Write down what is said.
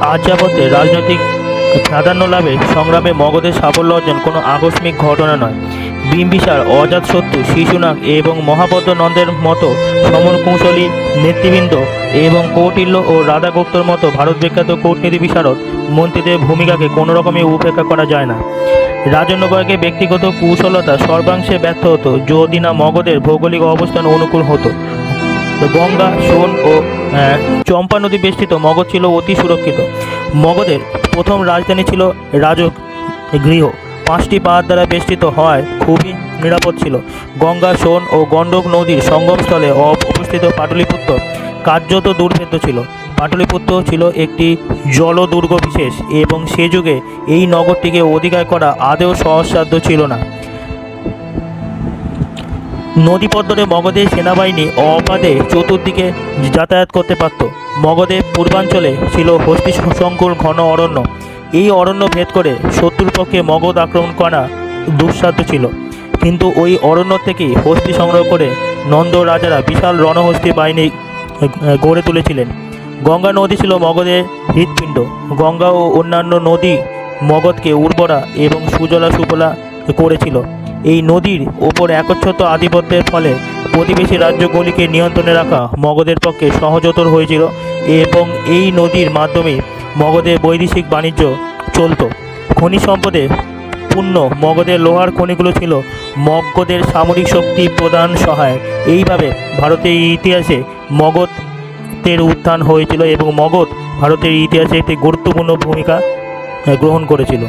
আর্যাবতে রাজনৈতিক প্রাধান্য লাভে সংগ্রামে মগধের সাফল্য অর্জন কোনো আকস্মিক ঘটনা নয়। বিম্বিসার, অজাত অজাতশত্রু শিশুনাগ এবং মহাপদ্ম নন্দের মতো সমর সমরকুশলী নেতৃবৃন্দ এবং কৌটিল্য ও রাধাগুপ্তর মতো ভারত বিখ্যাত কূটনীতি বিশারদ মন্ত্রীদের ভূমিকাকে কোনো রকমই উপেক্ষা করা যায় না। রাজন্যবর্গের ব্যক্তিগত কুশলতা সর্বাংশে ব্যর্থ হতো যদি না মগধের ভৌগোলিক অবস্থান অনুকূল হতো। গঙ্গা সোন ও আহ, চম্পা নদী বেষ্টিত মগধ ছিল অতি সুরক্ষিত। মগধের প্রথম রাজধানী ছিল রাজক গৃহ। পাঁচটি পাহাড় দ্বারা বেষ্টিত হওয়ায় খুবই নিরাপদ ছিল। গঙ্গা সোন ও গণ্ডক নদীর সঙ্গমস্থলে অব- অবস্থিত পাটলিপুত্র কার্যত দুর্ভেদ্য ছিল। পাটলিপুত্র ছিল একটি জলদুর্গ বিশেষ এবং সে যুগে এই নগরটিকে অধিকার করা আদেও সহজসাধ্য ছিল না। নদীপদ্মরে মগধের সেনাবাহিনী অবাধে চতুর্দিকে যাতায়াত করতে পারত। মগধের পূর্বাঞ্চলে ছিল হস্তি সংকুল ঘন অরণ্য। এই অরণ্য ভেদ করে শত্রুর পক্ষে মগধ আক্রমণ করা দুঃসাধ্য ছিল। কিন্তু ওই অরণ্য থেকেই হস্তি সংগ্রহ করে নন্দ রাজারা বিশাল রণহস্তি বাহিনী গড়ে তুলেছিলেন। গঙ্গা নদী ছিল মগধের হৃৎপিণ্ড। গঙ্গা ও অন্যান্য নদী মগধকে উর্বরা এবং সুজলা সুফলা করেছিল। এই নদীর ওপর একচ্ছত আধিপত্যের ফলে প্রতিবেশী রাজ্যগুলিকে নিয়ন্ত্রণে রাখা মগধের পক্ষে সহজতর হয়েছিল এবং এই নদীর মাধ্যমে মগধের বৈদেশিক বাণিজ্য চলত। খনি সম্পদে পূর্ণ মগধের লোহার খনিগুলো ছিল মগধের সামরিক শক্তি প্রদান সহায়। এইভাবে ভারতের ইতিহাসে মগধের উত্থান হয়েছিল এবং মগধ ভারতের ইতিহাসে একটি গুরুত্বপূর্ণ ভূমিকা গ্রহণ করেছিল।